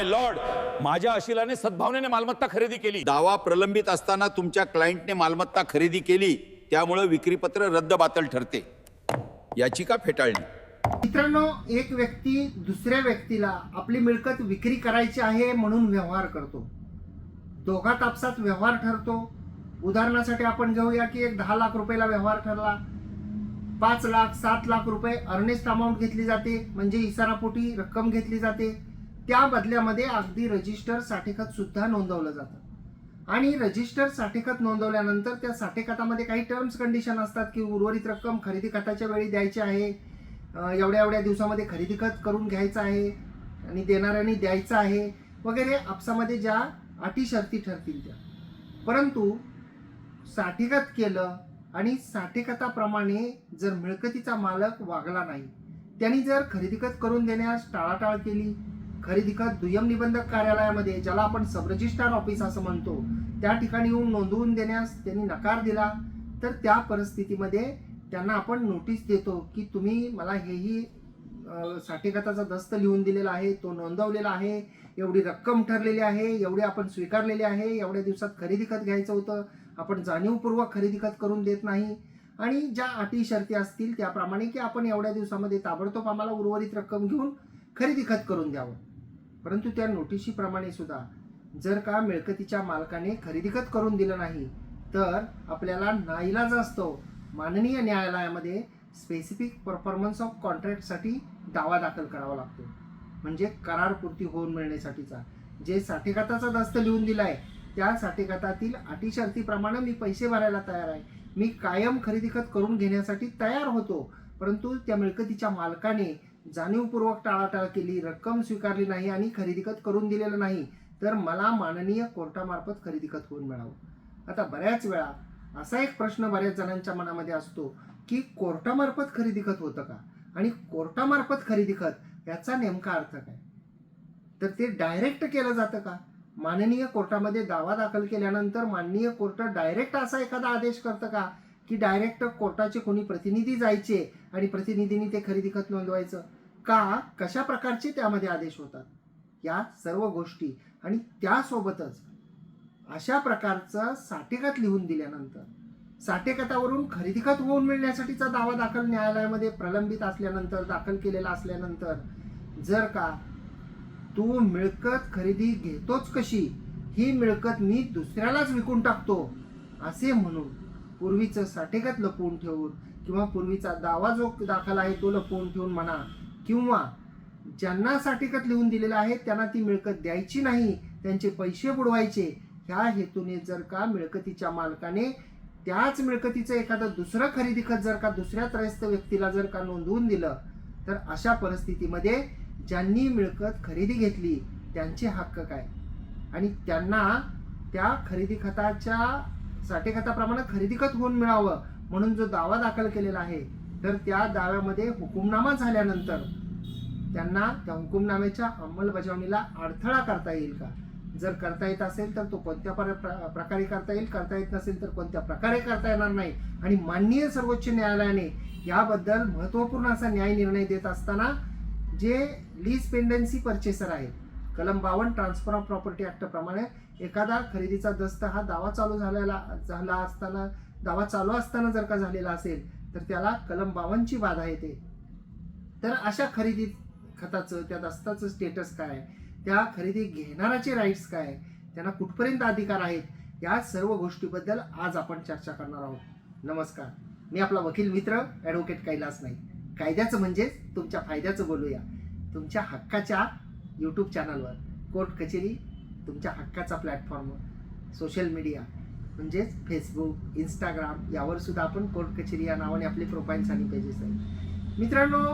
माय Lord माझ्या अशिलाने सद्भावनेने मालमत्ता खरेदी केली. दावा प्रलंबित असताना तुमच्या क्लायंटने मालमत्ता खरेदी केली त्यामुळे विक्रीपत्र रद्द बातल ठरते. याचिका फेटाळली. मित्रांनो एक व्यक्ती दुसऱ्या व्यक्तीला आपली मिळकत विक्री करायची आहे म्हणून व्यवहार करतो. दोघा तापसात व्यवहार ठरतो. उदाहरणासाठी आपण घेऊया की एक दहा लाख रुपयाला व्यवहार ठरला. पाच लाख सात लाख रुपये अर्नेस्ट अमाऊंट घेतली जाते म्हणजे इसारापोटी रक्कम घेतली जाते. त्या बदल्यामध्ये अगदी रजिस्टर साठेखत सुद्धा नोंदवलं जातं. आणि रजिस्टर साठेखत नोंदवल्यानंतर त्या साठेखतामध्ये काही टर्म्स कंडिशन असतात की उर्वरित रक्कम खरेदी खताच्या वेळी द्यायची आहे एवढ्या एवढ्या दिवसामध्ये खरेदी खत करून घ्यायचं आहे आणि देणाऱ्यांनी द्यायचं आहे वगैरे आपसामध्ये ज्या अटी शर्ती ठरतील त्या. परंतु साठेखत केलं आणि साठेखताप्रमाणे जर मिळकतीचा मालक वागला नाही त्यांनी जर खरेदी खत करून देण्यास टाळाटाळ केली खरेदी खत दुय्यम निबंधक कार्यालयामध्ये ज्याला आपण सब रजिस्ट्रार ऑफिस असं म्हणतो. त्या ठिकाणी येऊन नोंदवून देण्यास त्यांनी नकार दिला. तर त्या परिस्थितीमध्ये त्यांना आपण नोटीस देतो की तुम्ही मला हेही साठेखताचा दस्त लिहून दिलेला आहे तो नोंदवलेला आहे एवढी रक्कम ठरलेली आहे एवढी आपण स्वीकारलेली आहे एवढ्या दिवसात खरेदी खत घ्यायचं होतं आपण जाणीवपूर्वक खरेदी खत करून देत नाही. आणि ज्या अटी शर्ती असतील त्याप्रमाणे की आपण एवढ्या दिवसामध्ये ताबडतोब आम्हाला उर्वरित रक्कम घेऊन खरेदी खत करून द्यावं. परंतु त्या नोटिशीप्रमाणे सुद्धा जर का मिळकतीच्या मालकाने खरेदीखत करून दिलं नाही तर आपल्याला नाईलाज असतो. माननीय न्यायालयामध्ये स्पेसिफिक परफॉर्मन्स ऑफ कॉन्ट्रॅक्टसाठी दावा दाखल करावा लागतो. म्हणजे करारपूर्ती होऊन मिळण्यासाठीचा. जे साठेखाताचा दस्त लिहून दिला आहे त्या साठेखातातील अटी शर्तीप्रमाणे मी पैसे भरायला तयार आहे. मी कायम खरेदी खत करून घेण्यासाठी तयार होतो. परंतु त्या मिळकतीच्या मालकाने जाणीवपूर्वक टाळाटाळ केली रक्कम स्वीकारली नाही आणि खरेदी खत करून दिलेलं नाही तर मला माननीय कोर्टामार्फत खरेदी खत होऊन मिळावं. आता बऱ्याच वेळा असा एक प्रश्न बऱ्याच जणांच्या मनामध्ये असतो की कोर्टामार्फत खरेदी खत होतं का? आणि कोर्टामार्फत खरेदी खत याचा नेमका अर्थ काय? तर ते डायरेक्ट केलं जातं का? माननीय कोर्टामध्ये दावा दाखल केल्यानंतर माननीय कोर्ट डायरेक्ट असा एखादा आदेश करतं का? की डायरेक्ट कोर्टाचे कोणी प्रतिनिधी जायचे आणि प्रतिनिधींनी ते खरेदी खत नोंदवायचं. का? कशा प्रकारचे त्यामध्ये आदेश होतात? या सर्व गोष्टी आणि त्यासोबतच अशा प्रकारचं साठेखत लिहून दिल्यानंतर साठेखतावरून खरेदी खत होऊन मिळण्यासाठीचा दावा दाखल न्यायालयामध्ये प्रलंबित असल्यानंतर दाखल केलेला असल्यानंतर जर का तू मिळकत खरेदी घेतोच कशी ही मिळकत मी दुसऱ्यालाच विकून टाकतो असे म्हणून पूर्वीचं साठेखत लपवून ठेवून किंवा पूर्वीचा दावा जो दाखल आहे तो लपवून ठेवून म्हणा किंवा ज्यांना साठेखत लिहून दिलेलं आहे त्यांना ती मिळकत द्यायची नाही त्यांचे पैसे बुडवायचे ह्या हेतूने जर का मिळकतीच्या मालकाने त्याच मिळकतीचं एखादं दुसरं खरेदी खत जर का दुसऱ्या त्रयस्थ व्यक्तीला जर का नोंदवून दिलं तर अशा परिस्थितीमध्ये ज्यांनी मिळकत खरेदी घेतली त्यांचे हक्क काय? आणि त्यांना त्या खरेदी खताच्या साठेखताप्रमाणे खरेदी खत होऊन मिळावं म्हणून जो दावा दाखल केलेला आहे तर त्या दाव्यामध्ये हुकुमनामा झाल्यानंतर त्यांना त्या हुकुमनाम्याच्या अंमलबजावणीला अडथळा करता येईल का? जर करता येत असेल तर तो कोणत्या पर- प्र- प्रकारे करता येईल? करता येत नसेल तर कोणत्या प्रकारे करता येणार नाही? आणि माननीय सर्वोच्च न्यायालयाने याबद्दल महत्त्वपूर्ण असा न्याय निर्णय देत असताना जे लीज पेंडन्सी परचेसर आहेत कलम बावन्न ट्रान्सफर ऑफ प्रॉपर्टी ॲक्टप्रमाणे एखादा खरेदीचा दस्त हा दावा चालू झालेला झाला असताना दावा चालू असताना जर का झालेला असेल तर त्याला कलम बावनची बाधा येते. तर अशा खरेदी खताचं त्या दस्ताचं स्टेटस काय? त्या खरेदी घेणाराचे राईट्स काय? त्यांना कुठपर्यंत अधिकार आहेत? या सर्व गोष्टीबद्दल आज आपण चर्चा करणार आहोत. नमस्कार. मी आपला वकील मित्र ॲडव्होकेट कैलास नाही कायद्याचं म्हणजेच तुमच्या फायद्याचं बोलूया. तुमच्या हक्काच्या यूट्यूब चॅनलवर कोर्ट कचेरी तुमच्या हक्काचा प्लॅटफॉर्म सोशल मीडिया म्हणजेच फेसबुक इंस्टाग्राम यावर सुद्धा आपण कोर्ट कचेरी या नावाने आपले प्रोफाईल्स आणि पेजेस आहेत. मित्रांनो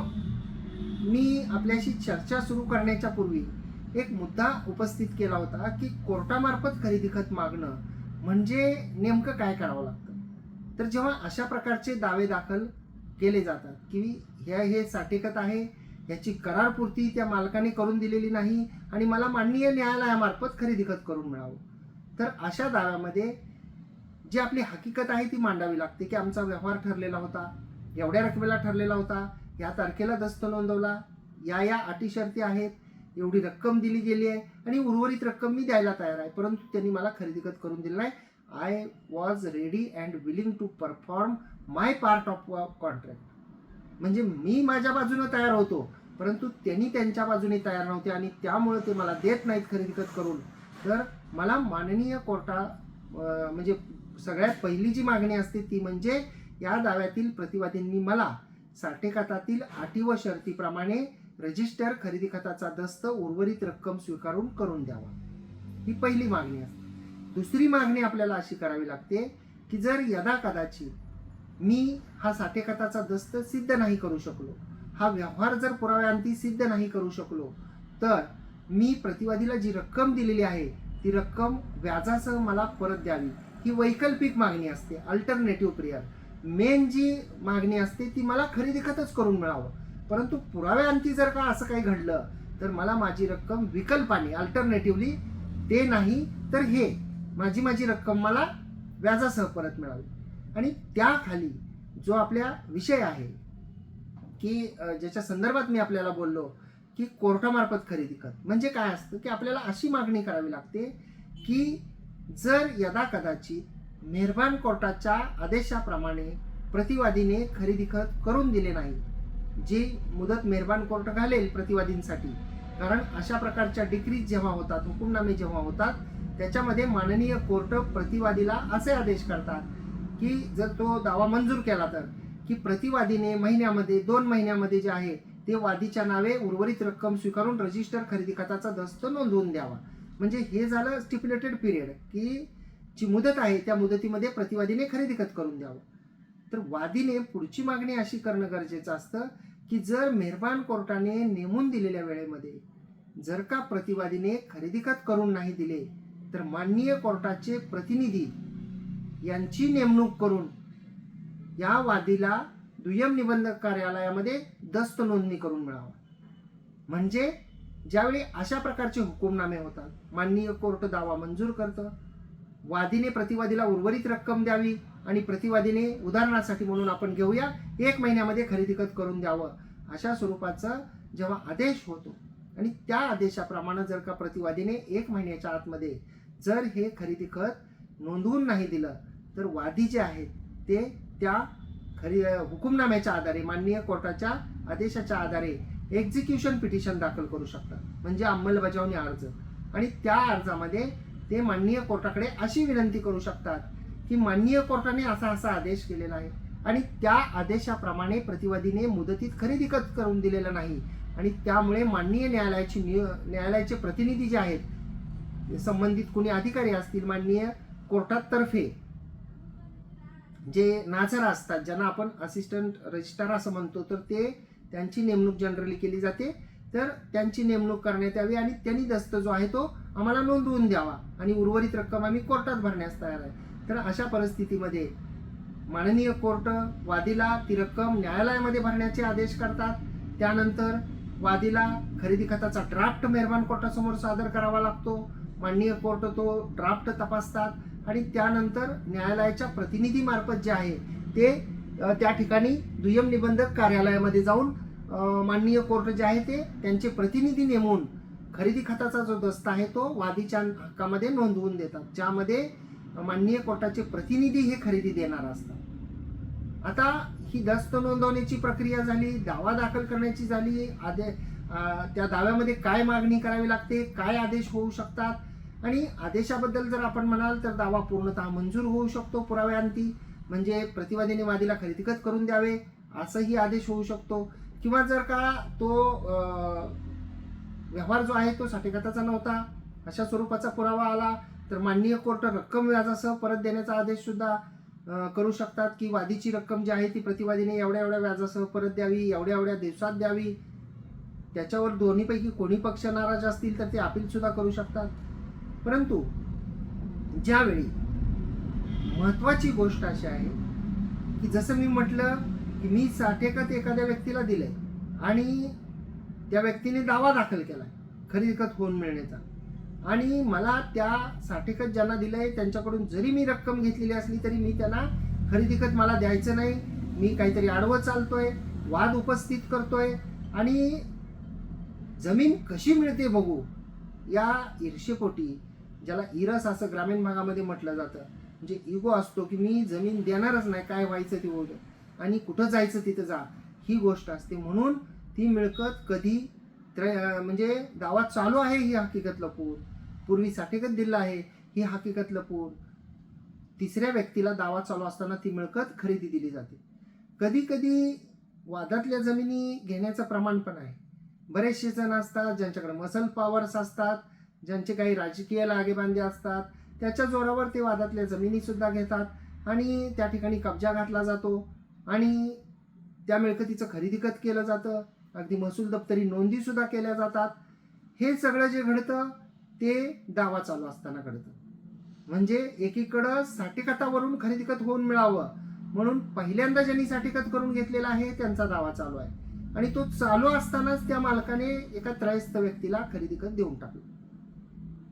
मी आपल्याशी चर्चा सुरू करण्याच्या पूर्वी एक मुद्दा उपस्थित केला होता की कोर्टामार्फत खरेदी खत मागणं म्हणजे नेमकं काय करावं लागतं? तर जेव्हा अशा प्रकारचे दावे दाखल केले जातात की हे हे साठेखत आहे याची करारपूर्ती त्या मालकाने करून दिलेली नाही आणि मला माननीय न्यायालयामार्फत खरेदी खत करून मिळावं. तर अशा दाव्यामध्ये जी आपली हकीकत आहे ती मांडावी लागते की आमचा व्यवहार ठरलेला होता एवढ्या रकमेला ठरलेला होता या तारखेला दस्त नोंदवला या या अटी शर्ती आहेत एवढी रक्कम दिली गेली आहे आणि उर्वरित रक्कम मी द्यायला तयार आहे परंतु त्यांनी मला खरेदी खत करून दिलं नाही. I was ready and willing to perform my part of contract म्हणजे मी माझ्या बाजूनं तयार होतो परंतु त्यांनी त्यांच्या बाजूने तयार नव्हते आणि त्यामुळे ते मला देत नाहीत खरेदी खत करून. तर मला माननीय कोर्टा म्हणजे सगळ्यात पहिली जी मागणी असते ती म्हणजे या दाव्यातील प्रतिवादींनी मला साठेखतातील अटी व शर्तीप्रमाणे रजिस्टर खरेदी खताचा दस्त उर्वरित रक्कम स्वीकारून करून द्यावा. ही पहिली मागणी असते. दुसरी मागणी आपल्याला अशी करावी लागते की जर यदा कदाचित मी हा साठे खताचा दस्त सिद्ध नाही करू शकलो. हा व्यवहार जर पुराव्यांती सिद्ध नाही करू शकलो तर मी प्रतिवादीला जी रक्कम दिलेली आहे ती रक्कम व्याजासह मला परत द्यावी. ही वैकल्पिक मागणी असते अल्टरनेटिव्ह प्रियर मेन जी मागणी असते ती मला खरेदी खतच करून मिळावं. परंतु पुराव्यांती जर का असं काही घडलं तर मला माझी रक्कम विकल्पाने अल्टरनेटिव्हली ते नाही तर हे माझी माझी रक्कम मला व्याजासह परत मिळावी. आणि त्याखाली जो आपल्या विषय आहे की ज्याच्या संदर्भात मी आपल्याला बोललो की कोर्टामार्फत खरेदी खत. म्हणजे काय असतं की आपल्याला अशी मागणी करावी लागते की जर यदा कदाचित मेहरबान कोर्टाच्या आदेशाप्रमाणे प्रतिवादीने खरेदी खत करून दिले नाही जी मुदत मेहरबान कोर्ट घालेल प्रतिवादींसाठी. कारण अशा प्रकारच्या डिक्रीज जेव्हा होतात हुकुमनामे जेव्हा होतात त्याच्यामध्ये माननीय कोर्ट प्रतिवादीला असे आदेश करतात की जर तो दावा मंजूर केला तर की प्रतिवादीने महिन्यामध्ये दोन महिन्यामध्ये जे आहे ते वादीच्या नावे उर्वरित रक्कम स्वीकारून रजिस्टर खरेदी खताचा दस्त नोंदवून द्यावा. म्हणजे हे झालं स्टिप्युलेटेड पिरियड की जी मुदत आहे त्या मुदतीमध्ये प्रतिवादीने खरेदी खत करून द्यावं. तर वादीने पुढची मागणी अशी करणं गरजेचं असतं की जर मेहरबान कोर्टाने नेमून दिलेल्या वेळेमध्ये जर का प्रतिवादीने खरेदी खत करून नाही दिले तर माननीय कोर्टाचे प्रतिनिधी यांची नेमणूक करून या वादीला दुय्यम निबंधक कार्यालयामध्ये दस्त नोंदणी करून मिळावा. म्हणजे ज्यावेळी अशा प्रकारचे हुकुमनामे होतात माननीय कोर्ट दावा मंजूर करतं वादीने प्रतिवादीला उर्वरित रक्कम द्यावी आणि प्रतिवादीने उदाहरणासाठी म्हणून आपण घेऊया एक महिन्यामध्ये खरेदी खत करून द्यावं अशा स्वरूपाचा जेव्हा आदेश होतो आणि त्या आदेशाप्रमाणे जर का प्रतिवादीने एक महिन्याच्या आतमध्ये जर हे खरेदी खत नोंदवून नाही दिलं तर वादी जे आहेत ते त्या खरी हुकुमनाम्याच्या आधारे माननीय कोर्टाच्या आदेशाच्या आधारे एक्झिक्युशन पिटिशन दाखल करू शकतात. म्हणजे अंमलबजावणी अर्ज. आणि त्या अर्जामध्ये ते माननीय कोर्टाकडे अशी विनंती करू शकतात की माननीय कोर्टाने असा असा आदेश केलेला आहे आणि त्या आदेशाप्रमाणे प्रतिवादीने मुदतीत खरेदी करून दिलेलं नाही. आणि त्यामुळे माननीय न्यायालयाची न्यायालयाचे प्रतिनिधी जे आहेत संबंधित कुणी अधिकारी असतील माननीय कोर्टातर्फे जे नाझरा असतात ज्यांना आपण असिस्टंट रजिस्ट्रार असं म्हणतो तर ते त्यांची नेमणूक जनरली केली जाते. तर त्यांची नेमणूक करण्यात यावी आणि त्यांनी दस्त जो आहे तो आम्हाला नोंदवून द्यावा आणि उर्वरित रक्कम आम्ही कोर्टात भरण्यास तयार आहे. तर अशा परिस्थितीमध्ये माननीय कोर्ट वादीला ती रक्कम न्यायालयामध्ये भरण्याचे आदेश करतात. त्यानंतर वादीला खरेदी खताचा ड्राफ्ट मेहरबान कोर्टासमोर सादर करावा लागतो. माननीय कोर्ट तो ड्राफ्ट तपासतात. आणि त्यानंतर न्यायालयाच्या प्रतिनिधीमार्फत जे आहे ते त्या ठिकाणी दुय्यम निबंधक कार्यालयामध्ये जाऊन माननीय कोर्ट जे आहे ते त्यांचे प्रतिनिधी नेमून खरेदी खताचा जो दस्त आहे तो वादीच्या हक्कामध्ये नोंदवून देतात. ज्यामध्ये माननीय कोर्टाचे प्रतिनिधी हे खरेदी देणार असतात. आता ही दस्त नोंदवण्याची प्रक्रिया झाली दावा दाखल करण्याची झाली. आदे त्या दाव्यामध्ये काय मागणी करावी लागते काय आदेश होऊ शकतात? आणि आदेशाबद्दल जर आपण म्हणाल तर दावा पूर्णतः मंजूर होऊ शकतो पुराव्यांती. म्हणजे प्रतिवादीने वादीला खरेदीगत करून द्यावे असंही आदेश होऊ शकतो. किंवा जर का तो व्यवहार जो आहे तो साठेखताचा नव्हता अशा स्वरूपाचा पुरावा आला तर माननीय कोर्ट रक्कम व्याजासह परत देण्याचा आदेश सुद्धा करू शकतात की वादीची रक्कम जी आहे ती प्रतिवादीने एवढ्या एवढ्या व्याजासह परत द्यावी एवढ्या एवढ्या दिवसात द्यावी. त्याच्यावर दोन्हीपैकी कोणी पक्ष नाराज असतील तर ते अपील सुद्धा करू शकतात. परंतु ज्यावेळी महत्वाची गोष्ट अशी आहे की जसं मी म्हटलं की मी साठेखत एखाद्या व्यक्तीला दिलंय आणि त्या व्यक्तीने दावा दाखल केलाय खरेदीकत होऊन मिळण्याचा. आणि मला त्या साठेखत ज्यांना दिलंय त्यांच्याकडून जरी मी रक्कम घेतलेली असली तरी मी त्यांना खरेदी खत मला द्यायचं नाही. मी काहीतरी आडवं चालतोय वाद उपस्थित करतोय आणि जमीन कशी मिळते बघू या ईर्षेपोटी ज्याला इरस असं ग्रामीण भागामध्ये म्हटलं जातं. म्हणजे इगो असतो की मी जमीन देणारच नाही काय व्हायचं ते होऊ आणि कुठं जायचं तिथं जा ही गोष्ट असते. म्हणून ती मिळकत कधी त्र म्हणजे गावात चालू आहे ही हकीकत लपून पूर्वी साठेकत दिलं आहे ही हकीकत लपून तिसऱ्या व्यक्तीला दावा चालू असताना ती मिळकत खरेदी दिली जाते. कधी कधी वादातल्या जमिनी घेण्याचं प्रमाण पण आहे. बरेचसे जण असतात ज्यांच्याकडे मसल पॉवर्स असतात ज्यांचे काही राजकीय लागेबांधे असतात त्याच्या जोरावर ते वादातल्या जमिनीसुद्धा घेतात आणि त्या ठिकाणी कब्जा घातला जातो आणि त्या मिळकतीचं खरेदीखत केलं जातं. अगदी महसूल दप्तरी नोंदीसुद्धा केल्या जातात. हे सगळं जे घडतं ते दावा चालू असताना घडतं. म्हणजे एकीकडं साठेखतावरून खरेदीखत होऊन मिळावं म्हणून पहिल्यांदा ज्यांनी साठेखत करून घेतलेला आहे त्यांचा दावा चालू आहे. आणि तो चालू असतानाच त्या मालकाने एका त्रयस्थ व्यक्तीला खरेदीखत देऊन टाकलं.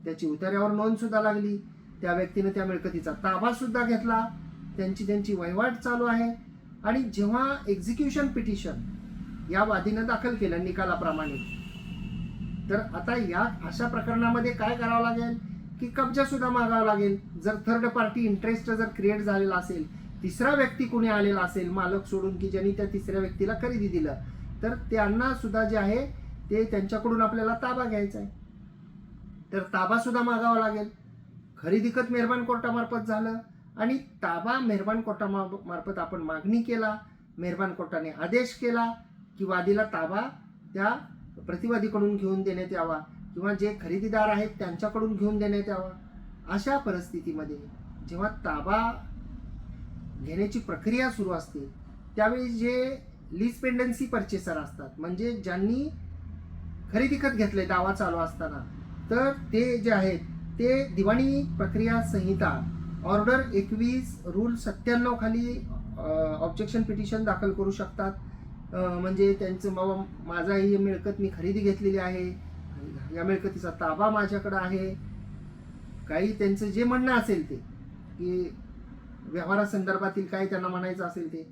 त्याची उतार्यावर नोंदसुद्धा लागली. त्या व्यक्तीने त्या मिळकतीचा ताबासुद्धा घेतला. त्यांची त्यांची वहिवाट चालू आहे. आणि जेव्हा एक्झिक्युशन पिटिशन या वादीनं दाखल केलं निकालाप्रमाणे तर आता या अशा प्रकरणामध्ये काय करावं लागेल? की कब्जा सुद्धा मागावा लागेल. जर थर्ड पार्टी इंटरेस्ट जर क्रिएट झालेला असेल तिसरा व्यक्ती कोणी आलेला असेल मालक सोडून की ज्यांनी त्या तिसऱ्या व्यक्तीला खरेदी दिलं तर त्यांना सुद्धा जे आहे ते त्यांच्याकडून आपल्याला ताबा घ्यायचा आहे. तर ताबासुद्धा मागावा लागेल. खरेदी खत मेहरबान कोर्टामार्फत झालं आणि ताबा मेहरबान कोर्टामार्फत आपण मागणी केला मेहरबान कोर्टाने आदेश केला की वादीला ताबा त्या प्रतिवादीकडून घेऊन देण्यात यावा किंवा जे खरेदीदार आहेत त्यांच्याकडून घेऊन देण्यात यावा. अशा परिस्थितीमध्ये जेव्हा ताबा घेण्याची प्रक्रिया सुरू असते त्यावेळी जे लीज पेंडन्सी परचेसर असतात म्हणजे ज्यांनी खरेदी खत घेतले दावा चालू असताना तर ते जे आहेत ते दिवाणी प्रक्रिया संहिता ऑर्डर एकवीस रूल सत्त्याण्णव खाली ऑब्जेक्शन पिटिशन दाखल करू शकतात. म्हणजे त्यांचं बाबा माझा ही मिळकत मी खरेदी घेतलेली आहे. या मिळकतीचा ताबा माझ्याकडं आहे. काही त्यांचं जे म्हणणं असेल ते की व्यवहारासंदर्भातील काय त्यांना म्हणायचं असेल ते.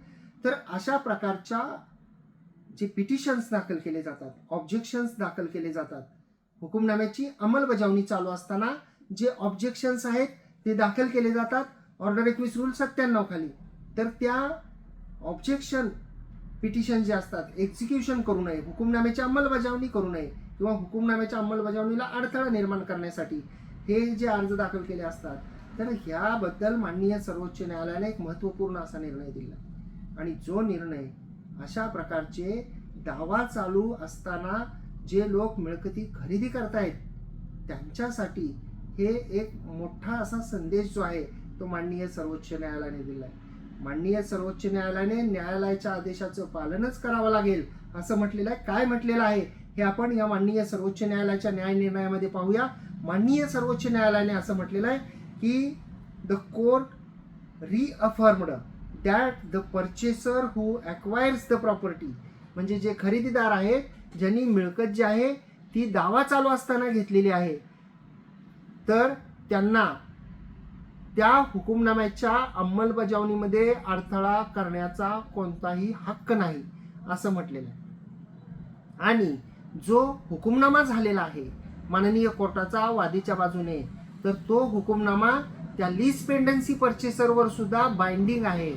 तर अशा प्रकारच्या जे पिटिशन्स दाखल केले जातात ऑब्जेक्शन्स दाखल केले जातात हुकुमनाम्याची अंमलबजावणी चालू असताना जे ऑब्जेक्शन्स आहेत ते दाखल केले जातात. ऑर्डर एकवीस रूल सत्त्याण्णव खाली. तर त्या ऑब्जेक्शन पिटिशन जे असतात एक्झिक्युशन करू नये हुकुमनाम्याची अंमलबजावणी करू नये किंवा हुकुमनाम्याच्या अंमलबजावणीला अडथळा निर्माण करण्यासाठी हे जे अर्ज दाखल केले असतात तर ह्याबद्दल माननीय सर्वोच्च न्यायालयाने एक महत्त्वपूर्ण असा निर्णय दिला. आणि जो निर्णय अशा प्रकारचे दावा चालू असताना जे लोक मिळकती खरेदी करतायत त्यांच्यासाठी हे एक मोठा असा संदेश जो आहे तो माननीय सर्वोच्च न्यायालयाने दिला आहे माननीय सर्वोच्च न्यायालयाने न्यायालयाच्या आदेशाचं पालनच करावं लागेल असं म्हटलेलं आहे. काय म्हटलेलं आहे हे आपण या माननीय सर्वोच्च न्यायालयाच्या न्याय निर्णयामध्ये पाहूया. माननीय सर्वोच्च न्यायालयाने असं म्हटलेलं आहे की the court reaffirmed that the purchaser who acquires the property. म्हणजे जे खरेदीदार आहेत ज्यांनी मिळकत जी आहे ती दावा चालू असताना घेतलेली आहे. तर त्यांना त्या हुकुमनाम्याच्या अंमलबजावणीमध्ये अडथळा करण्याचा कोणताही हक्क नाही असं म्हटलेलं आहे. आणि जो हुकुमनामा झालेला आहे माननीय कोर्टाचा वादीच्या बाजूने तर तो हुकुमनामा त्या लीज पेंडन्सी परचेसरवर सुद्धा बाइंडिंग आहे.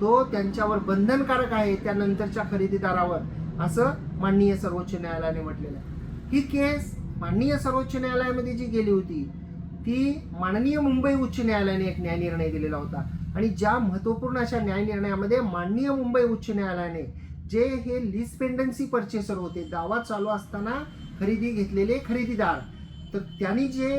तो त्यांच्यावर बंधनकारक आहे त्यानंतरच्या खरेदीदारावर. असं माननीय सर्वोच्च न्यायालयाने म्हटलेलं आहे. ही केस माननीय सर्वोच्च न्यायालयामध्ये जी गेली होती ती माननीय मुंबई उच्च न्यायालयाने एक न्याय निर्णय दिलेला होता. आणि ज्या महत्त्वपूर्ण अशा न्याय निर्णयामध्ये माननीय मुंबई उच्च न्यायालयाने जे हे लीज पेंडन्सी परचेसर होते दावा चालू असताना खरेदी घेतलेले खरेदीदार तर त्यांनी जे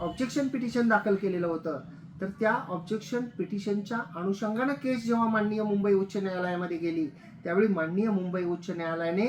ऑब्जेक्शन पिटिशन दाखल केलेलं होतं तर त्या ऑब्जेक्शन पिटिशनच्या अनुषंगानं केस जेव्हा माननीय मुंबई उच्च न्यायालयामध्ये गेली त्यावेळी माननीय मुंबई उच्च न्यायालयाने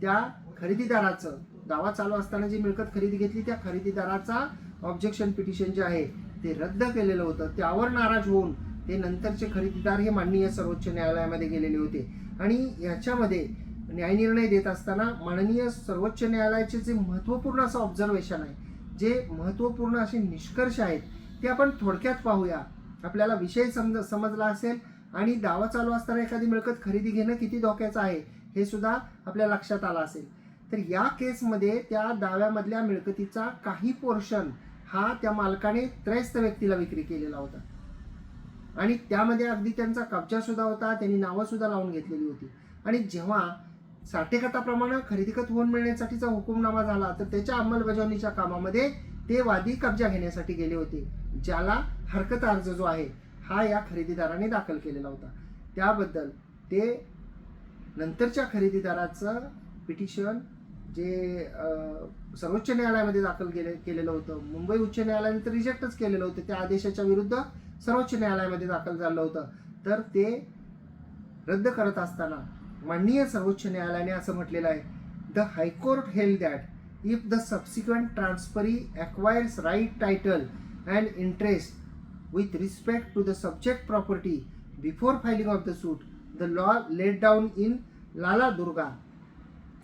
त्या खरेदीदाराचं दावा चालू असताना जी मिळकत खरेदी घेतली त्या खरेदीदाराचा ऑब्जेक्शन पिटिशन जे आहे ते रद्द केलेलं होतं. त्यावर नाराज होऊन ते नंतरचे खरेदीदार हे माननीय सर्वोच्च न्यायालयामध्ये गेलेले होते. आणि याच्यामध्ये न्यायनिर्णय देत असताना माननीय सर्वोच्च न्यायालयाचे जे महत्त्वपूर्ण असं ऑब्झर्वेशन आहे जे महत्त्वपूर्ण असे निष्कर्ष आहेत ते आपण थोडक्यात पाहूया. आपल्याला विषय समज समजला असेल आणि दावा चालू असताना एखादी मिळकत खरेदी घेणं किती धोक्याचं आहे हे सुद्धा आपल्या लक्षात आलं असेल. तर या केसमध्ये त्या दाव्यामधल्या मिळकतीचा काही पोर्शन हा त्या मालकाने त्रयस्थ व्यक्तीला विक्री केलेला होता. आणि त्यामध्ये अगदी त्यांचा कब्जा सुद्धा होता त्यांनी नावं सुद्धा लावून घेतलेली होती. आणि जेव्हा साठेखताप्रमाणे खरेदीखत होऊन मिळण्यासाठीचा हुकुमनामा झाला तर त्याच्या अंमलबजावणीच्या कामामध्ये ते वादी कब्जा घेण्यासाठी गेले होते. ज्याला हरकत अर्ज जो आहे हा या खरेदीदाराने दाखल केलेला होता. त्याबद्दल ते नंतरच्या खरेदीदाराचं पिटिशन जे सर्वोच्च न्यायालयामध्ये दाखल केले केलेलं होतं. मुंबई उच्च न्यायालयाने तर रिजेक्टच केलेलं होतं. त्या आदेशाच्या विरुद्ध सर्वोच्च न्यायालयामध्ये दाखल झालं होतं. तर ते रद्द करत असताना माननीय सर्वोच्च न्यायालयाने असं म्हटलेलं आहे the high court held that if the subsequent transferee acquires right title and interest with respect to the subject property before filing of the suit the law laid down in Lala Durga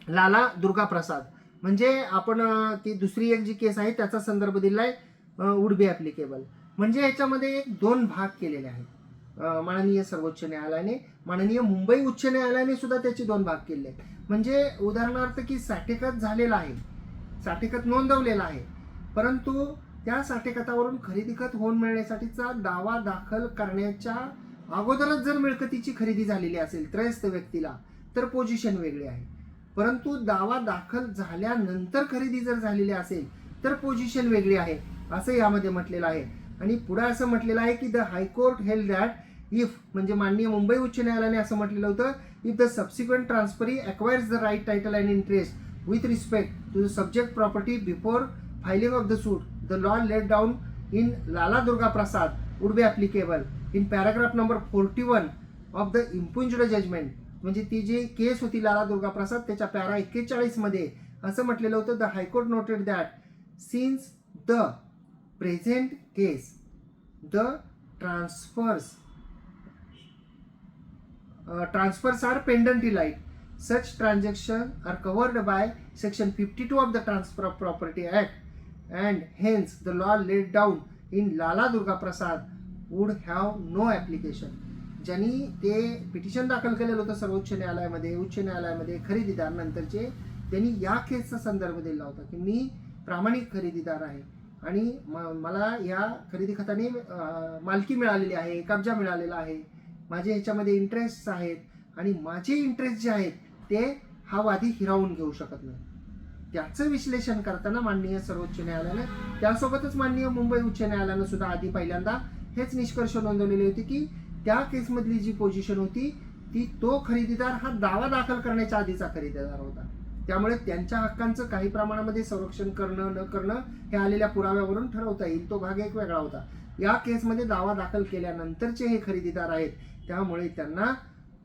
Lala Durga Prasad म्हणजे आपण ती दुसरी एक जी केस आहे त्याचा संदर्भ दिलाय would be applicable म्हणजे याच्यामध्ये एक दोन भाग केलेले आहेत. माननीय सर्वोच्च न्यायालयाने माननीय मुंबई उच्च न्यायालयाने सुद्धा त्याचे दोन भाग केले. आहेत म्हणजे उदाहरणार्थ की साठेकत झालेला आहे साठेकत नोंदवलेला आहे परंतु त्या साठेखतावरून खरेदी खत होऊन मिळण्यासाठीचा दावा दाखल करण्याच्या अगोदरच जर मिळकतीची खरेदी झालेली असेल त्रयस्थ व्यक्तीला तर पोझिशन वेगळी आहे. परंतु दावा दाखल झाल्यानंतर खरेदी जर झालेली असेल तर पोझिशन वेगळी आहे असं यामध्ये म्हटलेलं आहे. आणि पुढे असं म्हटलेलं आहे की the high court held that if म्हणजे माननीय मुंबई उच्च न्यायालयाने असं म्हटलेलं होतं if the subsequent transferee acquires the right title and interest with respect to the subject property before filing of the suit the law laid down in Lala Durga Prasad would be applicable in paragraph number forty one of the impugned judgment म्हणजे ती जी केस होती लाला दुर्गा प्रसाद त्याच्या para एक्केचाळीसमध्ये असं म्हटलेलं होतं the high court noted that since the present case the transfers transfers are pendente lite such transaction are covered by section 52 of the transfer of property act. And hence the law laid down in lala durga prasad would have no application. ज्यांनी ते petition दाखल केलेलं होतं सर्वोच्च न्यायालयामध्ये उच्च न्यायालयामध्ये खरेदीदार नंतरचे त्यांनी या केसचा संदर्भ दिला होता की मी प्रामाणिक खरेदीदार आहे. आणि म- मला या खरेदी खताने मालकी मिळालेली आहे कब्जा मिळालेला आहे. माझे ह्याच्यामध्ये इंटरेस्ट आहेत आणि माझे इंटरेस्ट जे आहेत ते हा वादी हिरावून घेऊ शकत नाही. त्याचं विश्लेषण करताना माननीय सर्वोच्च न्यायालयाने त्यासोबतच माननीय मुंबई उच्च न्यायालयानं सुद्धा आधी पहिल्यांदा हेच निष्कर्ष नोंदवलेले होते की त्या केसमधली जी पोझिशन होती ती तो खरेदीदार हा दावा दाखल करण्याच्या आधीचा खरेदीदार होता. त्यामुळे त्यांच्या हक्कांचं काही प्रमाणामध्ये संरक्षण करणं न करणं हे आलेल्या पुराव्यावरून ठरवता येईल. तो भाग एक वेगळा होता. या केसमध्ये दावा दाखल केल्यानंतरचे हे खरेदीदार आहेत. त्यामुळे त्यांना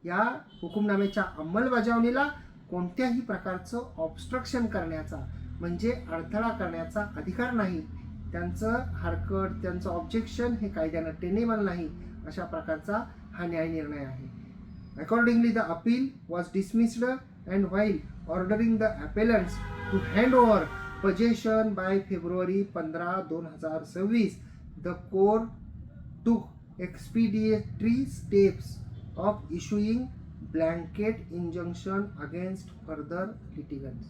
या हुकुमनाम्याच्या अंमलबजावणीला कोणत्याही प्रकारचं ऑबस्ट्रक्शन करण्याचा म्हणजे अडथळा करण्याचा अधिकार नाही. त्यांचं हरकत त्यांचं ऑब्जेक्शन हे कायद्यानं टेनेबल नाही अशा प्रकारचा हा न्याय निर्णय आहे. Accordingly the appeal was dismissed and while ordering the appellants to hand over possession by February पंधरा दोन हजार सव्वीस the court to expeditory steps of issuing blanket injunction against further litigants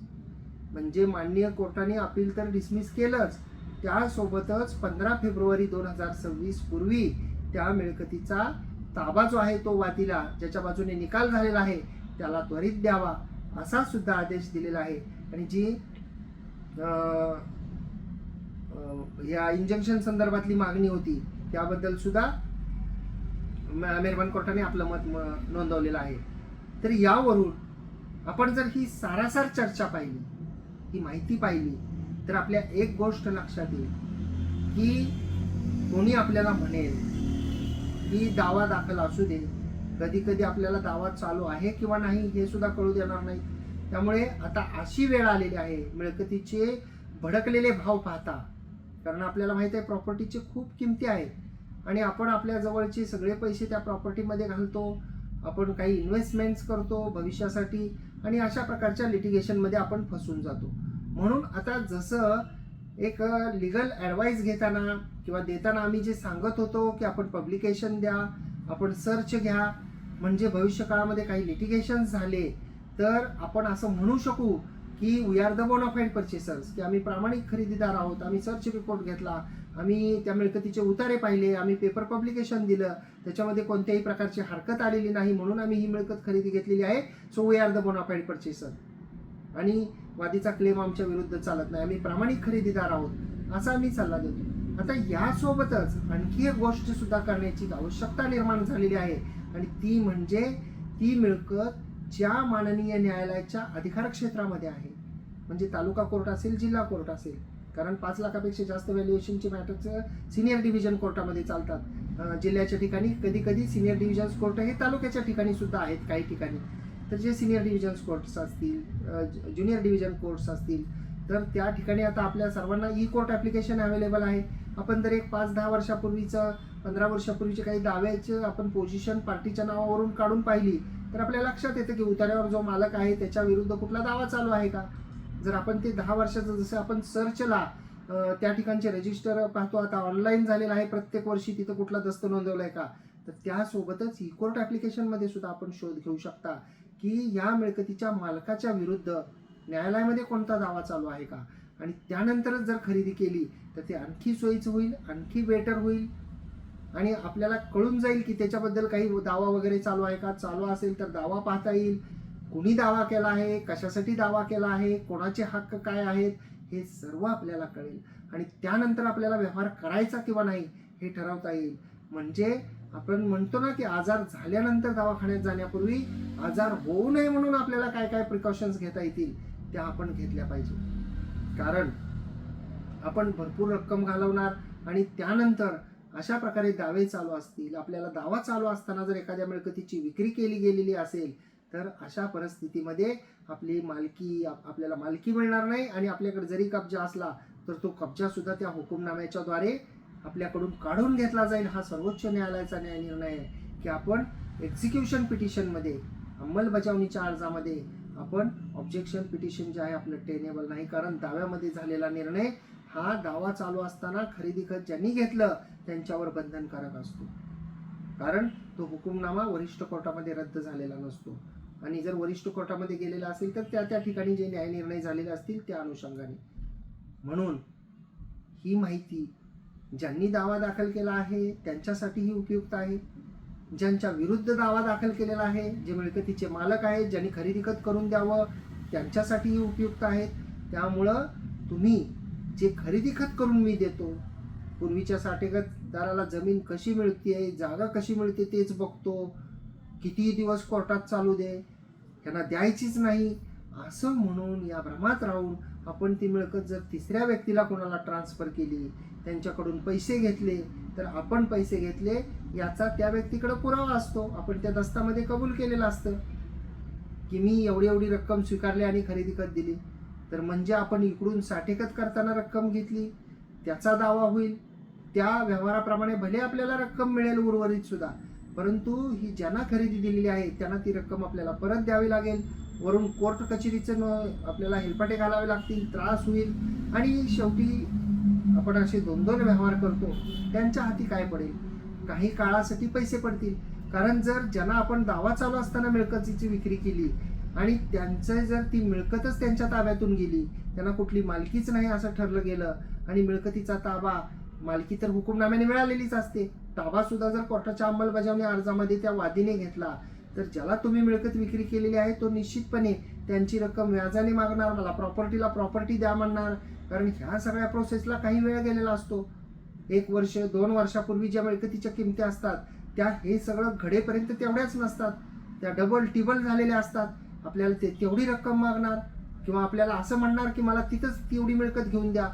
म्हणजे माननीय कोर्टाने अपील तर डिसमिस केलंच. त्यासोबतच पंधरा फेब्रुवारी दोन हजार सव्वीस पूर्वी त्या मिळकतीचा ताबा जो आहे तो वादीला ज्याच्या बाजूने निकाल झालेला आहे त्याला त्वरित द्यावा असा सुद्धा आदेश दिलेला आहे. आणि जी या इंजंक्शन संदर्भातली मागणी होती त्याबद्दल सुद्धा मेहरबान कोर्टाने आपलं मत म- नोंदवलेलं आहे. तर यावरून आपण जर ही सारासार चर्चा पाहिली ही माहिती पाहिली तर आपल्या एक गोष्ट लक्षात येईल की कोणी आपल्याला म्हणेल की दावा दाखल असू दे. कधी कधी आपल्याला दावा चालू आहे किंवा नाही हे सुद्धा कळू देणार नाही. त्यामुळे आता अशी वेळ आलेली आहे मिळकतीचे भडकलेले भाव पाहता. कारण आपल्याला माहीत आहे प्रॉपर्टीचे खूप किमती आहेत आणि आपण आपल्या जवळचे सगळे पैसे त्या प्रॉपर्टीमध्ये घालतो. आपण काही इन्व्हेस्टमेंट्स करतो भविष्यासाठी आणि अशा प्रकारच्या लिटिगेशनमध्ये आपण फसून जातो. म्हणून आता जसं एक लिगल ॲडवाईस घेताना किंवा देताना आम्ही जे सांगत होतो की आपण पब्लिकेशन द्या आपण सर्च घ्या म्हणजे भविष्यकाळामध्ये काही लिटिगेशन झाले तर आपण असं म्हणू शकू की we are the bona fide purchasers की आम्ही प्रामाणिक खरेदीदार आहोत आम्ही सर्च रिपोर्ट घेतला आम्ही त्या मिळकतीचे उतारे पाहिले आम्ही पेपर पब्लिकेशन दिलं त्याच्यामध्ये कोणत्याही प्रकारची हरकत आलेली नाही म्हणून आम्ही ही मिळकत खरेदी घेतलेली आहे. So we are the bona fide purchaser आणि वादीचा क्लेम आमच्या विरुद्ध चालत नाही. आम्ही प्रामाणिक खरेदीदार आहोत असा आम्ही सल्ला देतो. आता यासोबतच आणखी एक गोष्ट सुद्धा करण्याची आवश्यकता निर्माण झालेली आहे. आणि ती म्हणजे ती मिळकत ज्या माननीय न्यायालयाच्या अधिकार क्षेत्रामध्ये आहे. म्हणजे तालुका कोर्ट असेल जिल्हा कोर्ट असेल. कारण पाच लाखापेक्षा जास्त व्हॅल्युएशनचे मॅटरचं सिनियर डिव्हिजन कोर्टामध्ये चालतात. जिल्ह्याच्या ठिकाणी कधी कधी सिनियर डिव्हिजन कोर्ट हे तालुक्याच्या ठिकाणी सुद्धा आहेत काही ठिकाणी. तर जे सिनियर डिव्हिजन कोर्ट्स असतील ज्युनियर डिव्हिजन कोर्ट्स असतील तर त्या ठिकाणी आता आपल्या सर्वांना ई कोर्ट ॲप्लिकेशन अवेलेबल आहे. आपण जर एक पाच दहा वर्षापूर्वीचं पंधरा वर्षापूर्वीचे काही दाव्याचे आपण पोझिशन पार्टीच्या नावावरून काढून पाहिली तर आपल्या लक्षात येतं की उतार्यावर जो मालक आहे त्याच्या विरुद्ध कुठला दावा चालू आहे का? जर आपण ते दहा वर्षाचं जसं आपण सर्चला त्या ठिकाणचे रजिस्टर पाहतो आता ऑनलाईन झालेलं आहे प्रत्येक वर्षी तिथं कुठला दस्त नोंदवला आहे का? तर त्यासोबतच ई कोर्ट ॲप्लिकेशनमध्ये सुद्धा आपण शोध घेऊ शकता की या मिळकतीच्या मालकाच्या विरुद्ध न्यायालयामध्ये कोणता दावा चालू आहे का? आणि त्यानंतरच जर खरेदी केली तर ते आणखी सोयीचं होईल आणखी बेटर होईल. आणि आपल्याला कळून जाईल की त्याच्याबद्दल काही दावा वगैरे चालू आहे का? चालू असेल तर दावा पाहता येईल. कुणी दावा केला आहे? कशासाठी दावा केला आहे? कोणाचे हक्क काय आहेत? हे सर्व आपल्याला कळेल. आणि त्यानंतर आपल्याला व्यवहार करायचा किंवा नाही हे ठरवता येईल. म्हणजे आपण म्हणतो ना की आजार झाल्यानंतर दवाखान्यात जाण्यापूर्वी आजार होऊ नये म्हणून आपल्याला काय काय प्रिकॉशन्स घेता येतील त्या आपण घेतल्या पाहिजे कारण आपण भरपूर रक्कम घालवणार आणि त्यानंतर अशा प्रकारे दावे चालू असतील आपल्याला दावा चालू असताना जर एखाद्या मिळकतीची विक्री केली गेलेली असेल तर अशा परिस्थितीमध्ये आपली मालकी आपल्याला मालकी मिळणार नाही आणि आपल्याकडे जरी कब्जा असला तर तो कब्जा सुद्धा त्या हुकुमनाम्याच्या द्वारे आपल्याकडून काढून घेतला जाईल हा सर्वोच्च न्यायालयाचा न्याय निर्णय आहे की आपण एक्झिक्युशन पिटिशनमध्ये अंमलबजावणीच्या अर्जामध्ये आपण ऑब्जेक्शन पिटिशन जे आहे आपलं टेनेबल नाही. कारण दाव्यामध्ये झालेला निर्णय हा दावा चालू असताना खरेदी खत ज्यांनी घेतलं त्यांच्यावर बंधनकारक असतो. कारण तो हुकुमनामा वरिष्ठ कोर्टामध्ये रद्द झालेला नसतो. आणि जर वरिष्ठ कोर्टामध्ये गेलेला असेल तर त्या त्या ठिकाणी जे न्याय निर्णय झालेले असतील त्या अनुषंगाने. म्हणून ही माहिती ज्यांनी दावा दाखल केला आहे त्यांच्यासाठीही उपयुक्त आहे. ज्यांच्या विरुद्ध दावा दाखल केलेला आहे जे मिळकतीचे मालक आहेत ज्यांनी खरेदी खत करून द्यावं त्यांच्यासाठीही उपयुक्त आहेत. त्यामुळं तुम्ही जे खरेदी खत करून मी देतो पूर्वीच्या साठेगतदाराला जमीन कशी मिळते जागा कशी मिळते तेच बघतो. किती दिवस कोर्टात चालू दे त्यांना द्यायचीच नाही. असं म्हणून या भ्रमात राहून आपण ती मिळकत जर तिसऱ्या व्यक्तीला कोणाला ट्रान्सफर केली त्यांच्याकडून पैसे घेतले तर आपण पैसे घेतले याचा त्या व्यक्तीकडे पुरावा असतो. आपण त्या दस्तामध्ये कबूल केलेलं असतं की मी एवढी एवढी रक्कम स्वीकारली आणि खरेदी खत दिली. तर म्हणजे आपण इकडून साठेकत करताना रक्कम घेतली त्याचा दावा होईल. त्या व्यवहाराप्रमाणे भले आपल्याला रक्कम मिळेल उर्वरित सुद्धा परंतु ही ज्यांना खरेदी दिलेली आहे त्यांना ती रक्कम आपल्याला परत द्यावी लागेल. वरून कोर्ट कचेरीचं न आपल्याला हेलपाटे घालावे लागतील त्रास होईल. आणि शेवटी आपण असे दोन दोन व्यवहार करतो त्यांच्या हाती काय पडेल? काही काळासाठी पैसे पडतील. कारण जर ज्यांना आपण दावा चालू असताना मिळकतीची विक्री केली आणि त्यांचं जर ती मिळकतच त्यांच्या ताब्यातून गेली त्यांना कुठली मालकीच नाही असं ठरलं गेलं आणि मिळकतीचा ताबा मालकी तर हुकुमनाम्याने मिळालेलीच असते. ताबा सुद्धा जर कोर्टाच्या अंमलबजावणी अर्जामध्ये त्या वादीने घेतला तर ज्याला तुम्ही मिळकत विक्री केलेली आहे तो निश्चितपणे त्यांची रक्कम व्याजाने मागणार मला प्रॉपर्टीला प्रॉपर्टी द्या म्हणणार. कारण ह्या सगळ्या प्रोसेसला काही वेळ गेलेला असतो. एक वर्ष दोन वर्षापूर्वी ज्या मिळकतीच्या किमती असतात त्या हे सगळं घडेपर्यंत तेवढ्याच नसतात. त्या डबल टिबल झालेल्या असतात. आपल्याला ते तेवढी रक्कम मागणार किंवा आपल्याला असं म्हणणार की मला तिथंच तेवढी मिळकत घेऊन द्या.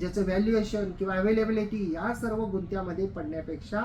ज्याचं व्हॅल्युएशन किंवा अवेलेबिलिटी या सर्व गुंत्यामध्ये पडण्यापेक्षा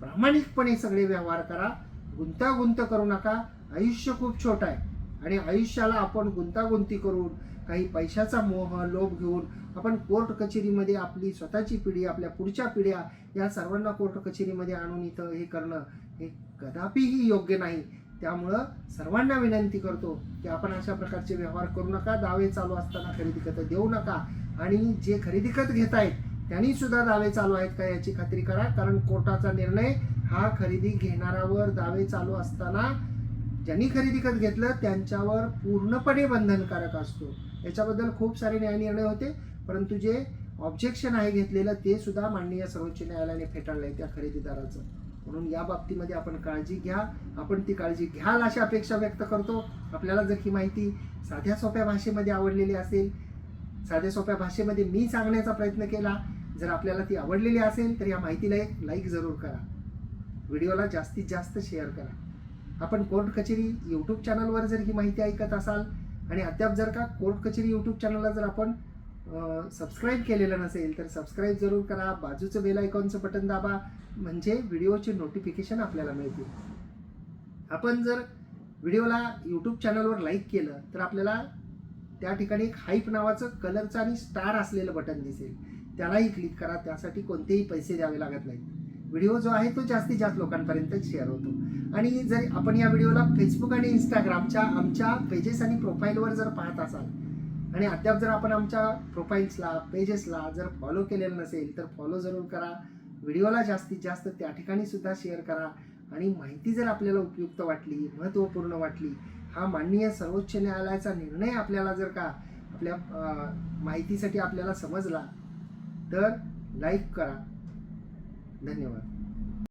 प्रामाणिकपणे सगळे व्यवहार करा. गुंतागुंत करू नका. आयुष्य खूप छोटं आहे. आणि आयुष्याला आपण गुंतागुंती करून काही पैशाचा मोह लोभ घेऊन आपण कोर्ट कचेरीमध्ये आपली स्वतःची पिढी आपल्या पुढच्या पिढ्या या सर्वांना कोर्ट कचेरीमध्ये आणून इथं हे करणं हे कदापिही योग्य नाही. त्यामुळं सर्वांना विनंती करतो की आपण अशा प्रकारचे व्यवहार करू नका. दावे चालू असताना खरेदी खतं देऊ नका. आणि जे खरेदी खत घेत आहेत त्यांनी सुद्धा दावे चालू आहेत का याची खात्री करा. कारण कोर्टाचा निर्णय हा खरेदी घेणाऱ्यावर दावे चालू असताना ज्यांनी खरेदी खत घेतलं त्यांच्यावर पूर्णपणे बंधनकारक असतो. याच्याबद्दल खूप सारे न्यायनिर्णय होते परंतु जे ऑब्जेक्शन आहे घेतलेलं ते सुद्धा माननीय सर्वोच्च न्यायालयाने फेटाळलं आहे त्या खरेदीदाराचं. म्हणून या बाबतीमध्ये आपण काळजी घ्या. आपण ती काळजी घ्याल अशी अपेक्षा व्यक्त करतो. आपल्याला जर ही माहिती साध्या सोप्या भाषेमध्ये आवडलेली असेल साध्या सोप्या भाषेमध्ये मी सांगण्याचा प्रयत्न केला. जर आपल्याला ती आवडलेली असेल तर या माहितीला एक लाईक जरूर करा. व्हिडिओला जास्तीत जास्त शेअर करा. आपण कोर्ट कचेरी यूट्यूब चॅनलवर जर ही माहिती ऐकत असाल आणि अद्याप जर का कोर्ट कचेरी यूट्यूब चॅनलला जर आपण सबस्क्राईब केलेलं नसेल तर सबस्क्राईब जरूर करा. बाजूचं बेल आयकॉनचं बटन दाबा म्हणजे व्हिडिओचे नोटिफिकेशन आपल्याला मिळतील. आपण जर व्हिडिओला यूट्यूब चॅनलवर लाईक केलं तर आपल्याला त्या ठिकाणी एक हाईप नावाचं कलरचं आणि स्टार असलेलं बटन दिसेल. त्यालाही क्लिक करा त्यासाठी कोणतेही पैसे द्यावे लागत नाहीत. व्हिडिओ जो आहे तो जास्तीत जास्त लोकांपर्यंत शेअर होतो. आणि जर आपण या व्हिडिओला फेसबुक आणि इंस्टाग्रामच्या आमच्या पेजेस आणि प्रोफाईलवर जर पाहत असाल आणि अद्याप जर आपण आमच्या प्रोफाईल्सला पेजेसला जर फॉलो केलेलं नसेल तर फॉलो जरूर करा. व्हिडिओला जास्तीत जास्त त्या ठिकाणी सुद्धा शेअर करा. आणि माहिती जर आपल्याला उपयुक्त वाटली महत्त्वपूर्ण वाटली हा माननीय सर्वोच्च न्यायालयाचा निर्णय आपल्याला जर का आपल्या माहितीसाठी आपल्याला समजला तर लाईक करा. धन्यवाद.